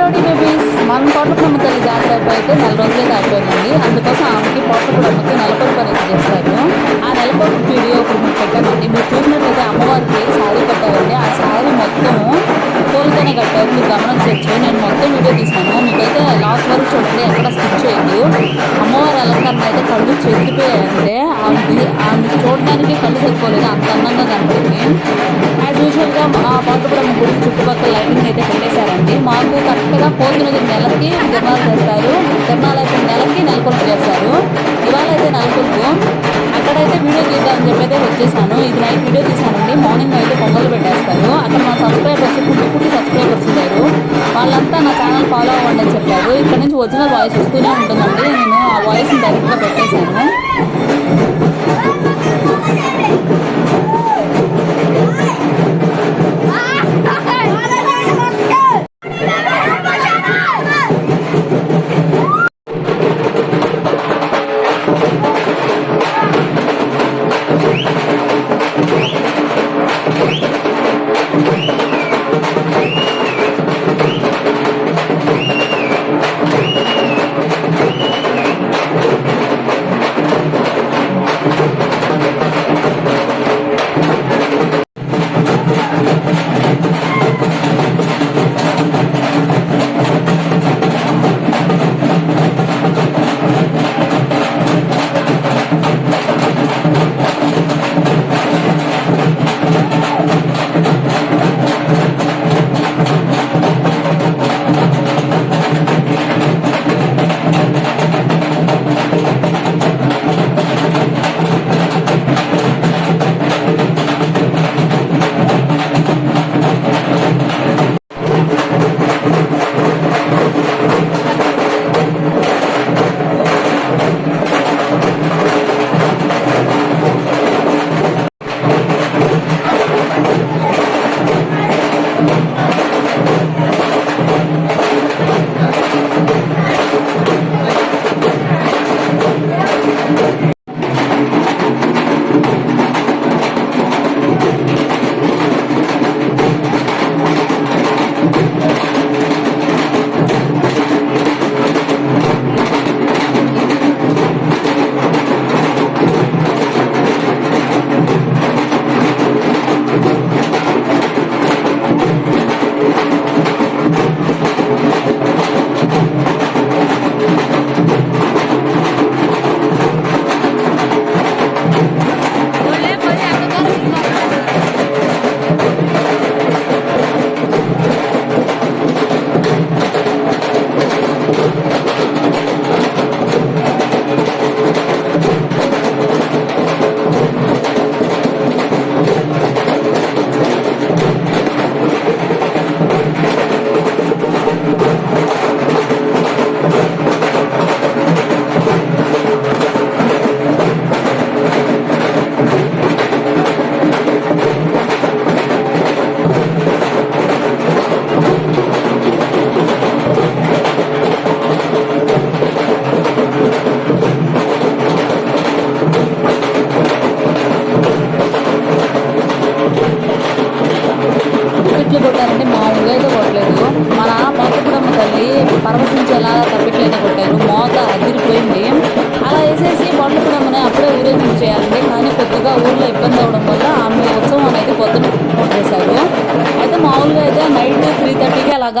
రోడీ babies మన కోటపురమ్మ తల్లి జాతర అయితే నెల రోజులే అయిపోయిందండి. అందుకోసం ఆమెకి కోటపురమ్మకి నెలకొల్పు అనేది చేస్తారు. ఆ నెలకొల్పు వీడియో ఇప్పుడు మీకు పెట్టామండి. మీరు చూసినట్లయితే అమ్మవారికి శారీ కట్టారండి. ఆ శారీ మొత్తం కోలుతోనే కట్టారు. మీరు గమనించవచ్చు. నేను మొత్తం వీడియో తీసాను మీకైతే లాస్ట్ వరకు చూడండి. ఎక్కడ స్కిప్ చేయదు అమ్మవారి అలంకరణ అయితే కళ్ళు చెదిరిపోయాయంటే ఆమె ఆమె చూడడానికి కళ్ళు సరిపోలేదు అంత అందంగా కనపడింది. యాజ్ యూజువల్గా ఆ కోటపురమ్మ గుడి చుట్టుపక్కల లైటింగ్ అయితే పెట్టేశారండి మాకు కరెక్ట్గా పోతున్నది నెలకి తిరణాలు చేస్తారు. తిరణాలు అయితే నెలకి నెలకొల్పు చేస్తారు. ఇవాళ అయితే నెలకొల్పు. అక్కడైతే వీడియో తీద్దామని చెప్పి అయితే వచ్చేసాను. ఇది నైట్ వీడియో తీసానండి మార్నింగ్ అయితే పొంగలు పెట్టేస్తారు. అక్కడ మా సబ్స్క్రైబర్స్ పుట్టి సబ్స్క్రైబర్స్ ఉన్నారు వాళ్ళంతా నా ఛానల్ ఫాలో అవ్వండి అని చెప్పారు. ఇక్కడ నుంచి ఒరిజినల్ వాయిస్ వస్తూనే ఉంటుందండి. నేను ఆ వాయిస్ని డైరెక్ట్గా పెట్టేశాను.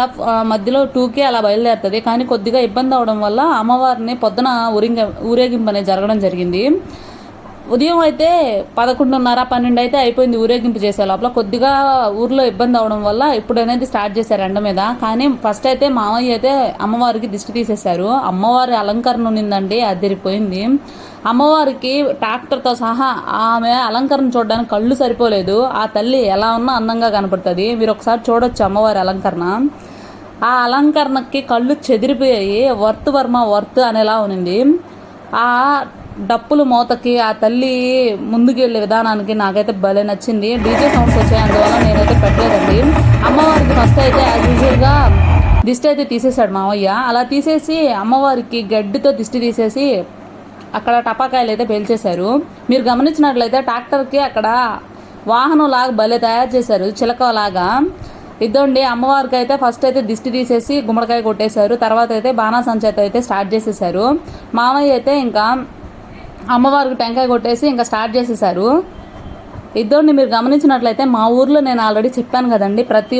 దాదాపు మధ్యలో టూకే అలా బయలుదేరుతుంది. కానీ కొద్దిగా ఇబ్బంది అవడం వల్ల అమ్మవారిని పొద్దున ఊరింగ ఊరేగింపు అనేది జరగడం జరిగింది. ఉదయం అయితే పదకొండున్నర పన్నెండు అయితే అయిపోయింది ఊరేగింపు చేసే లోపల. కొద్దిగా ఊర్లో ఇబ్బంది అవడం వల్ల ఇప్పుడు అనేది స్టార్ట్ చేశారు ఎండ మీద. కానీ ఫస్ట్ అయితే మామయ్య అయితే అమ్మవారికి దిష్టి తీసేశారు. అమ్మవారి అలంకరణ ఉన్నిందండి అదిరిపోయింది. అమ్మవారికి ట్రాక్టర్తో సహా ఆమె అలంకరణ చూడడానికి కళ్ళు సరిపోలేదు. ఆ తల్లి ఎలా ఉన్నా అందంగా కనపడుతుంది. మీరు ఒకసారి చూడొచ్చు అమ్మవారి అలంకరణ. ఆ అలంకరణకి కళ్ళు చెదిరిపోయాయి. వర్త్ వర్మ వర్త్ అనేలా ఉనింది ఆ డప్పులు మోతకి ఆ తల్లి ముందుకు వెళ్ళే విధానానికి నాకైతే భలే నచ్చింది. డీజే సౌండ్స్ వచ్చాయి అందువల్ల నేనైతే పెట్టలేదండి. అమ్మవారికి ఫస్ట్ అయితే యాజ్ యూజువల్గా దిష్టి అయితే తీసేశాడు మావయ్య. అలా తీసేసి అమ్మవారికి గడ్డితో దిష్టి తీసేసి అక్కడ టపాకాయలు అయితే పేల్చేశారు. మీరు గమనించినట్లయితే ట్రాక్టర్కి అక్కడ వాహనం లాగా భలే తయారు చేశారు. చిలక లాగా ఇద్దండి అమ్మవారికి అయితే ఫస్ట్ అయితే దిష్టి తీసేసి గుమ్మడికాయ కొట్టేశారు తర్వాత అయితే బాణాసంచేత అయితే స్టార్ట్ చేసేసారు మామయ్య అయితే ఇంకా అమ్మవారికి టెంకాయ కొట్టేసి ఇంకా స్టార్ట్ చేసేసారు ఇద్దరిని మీరు గమనించినట్లయితే మా ఊర్లో నేను ఆల్రెడీ చెప్పాను కదండి ప్రతి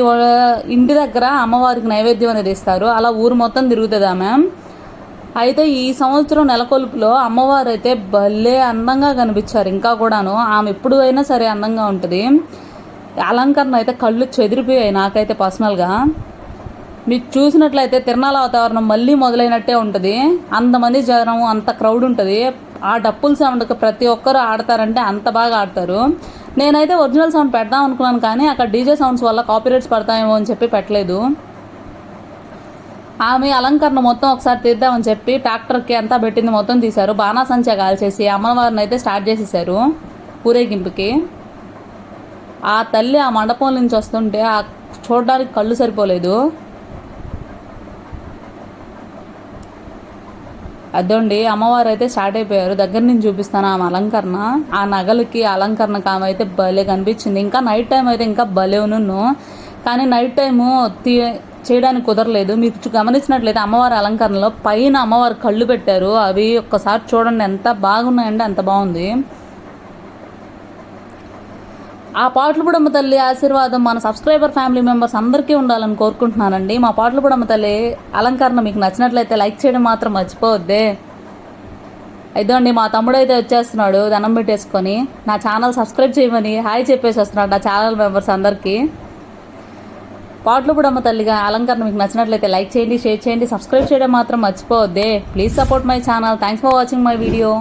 ఇంటి దగ్గర అమ్మవారికి నైవేద్యం అనేది ఇస్తారు అలా ఊరు మొత్తం తిరుగుతుంది ఆమె. అయితే ఈ సంవత్సరం నెలకొల్పులో అమ్మవారు అయితే భలే అందంగా కనిపించారు ఇంకా కూడాను ఆమె ఎప్పుడు అయినా సరే అందంగా ఉంటుంది. అలంకరణ అయితే కళ్ళు చెదిరిపోయాయి నాకైతే పర్సనల్గా. మీరు చూసినట్లయితే తిరణాల వాతావరణం మళ్ళీ మొదలైనట్టే ఉంటుంది. అంతమంది జనం అంత క్రౌడ్ ఉంటుంది. ఆ డప్పుల సౌండ్కి ప్రతి ఒక్కరు ఆడతారంటే అంత బాగా ఆడతారు. నేనైతే ఒరిజినల్ సౌండ్ పెడదాం అనుకున్నాను కానీ అక్కడ డీజే సౌండ్స్ వల్ల కాపీరైట్స్ పడతాయేమో అని చెప్పి పెట్టలేదు. ఆమె అలంకరణ మొత్తం ఒకసారి తీద్దామని చెప్పి ట్రాక్టర్కి అంతా పెట్టింది మొత్తం తీశారు. బాణాసంచా కాల్చేసి అమ్మవారిని అయితే స్టార్ట్ చేసేసారు. ఊరేగింపుకి. ఆ తల్లి ఆ మండపం నుంచి వస్తుంటే ఆ చూడడానికి కళ్ళు సరిపోలేదు. అదండి అమ్మవారు అయితే స్టార్ట్ అయిపోయారు. దగ్గర నుంచి చూపిస్తాను ఆమె అలంకరణ. ఆ నగలకి అలంకరణకు ఆమె అయితే భలే కనిపించింది. ఇంకా నైట్ టైం అయితే ఇంకా భలే ఉన్ను కానీ నైట్ టైము తీ చేయడానికి కుదరలేదు. మీకు గమనించినట్లయితే అమ్మవారి అలంకరణలో పైన అమ్మవారి కళ్ళు పెట్టారు. అవి ఒక్కసారి చూడండి ఎంత బాగున్నాయండి అంత బాగుంది. ఆ పాటలపూడమ్మ తల్లి ఆశీర్వాదం మన సబ్స్క్రైబర్ ఫ్యామిలీ మెంబర్స్ అందరికీ ఉండాలని కోరుకుంటున్నానండి. మా పాటలపూడమ్మ తల్లి అలంకరణ మీకు నచ్చినట్లయితే లైక్ చేయడం మాత్రం మర్చిపోవద్దే. అయితే అండి మా తమ్ముడు అయితే వచ్చేస్తున్నాడు దండం పెట్టేసుకొని. నా ఛానల్ సబ్స్క్రైబ్ చేయమని హాయ్ చెప్పేసి వస్తున్నాడు నా ఛానల్ మెంబర్స్ అందరికీ. పాటలు కూడా అమ్మ తల్లిగా అలంకరణ మీకు నచ్చినట్లయితే లైక్ చేయండి షేర్ చేయండి సబ్స్క్రైబ్ చేయడం మాత్రం మర్చిపోవద్దే. Please support my channel. Thanks for watching my video.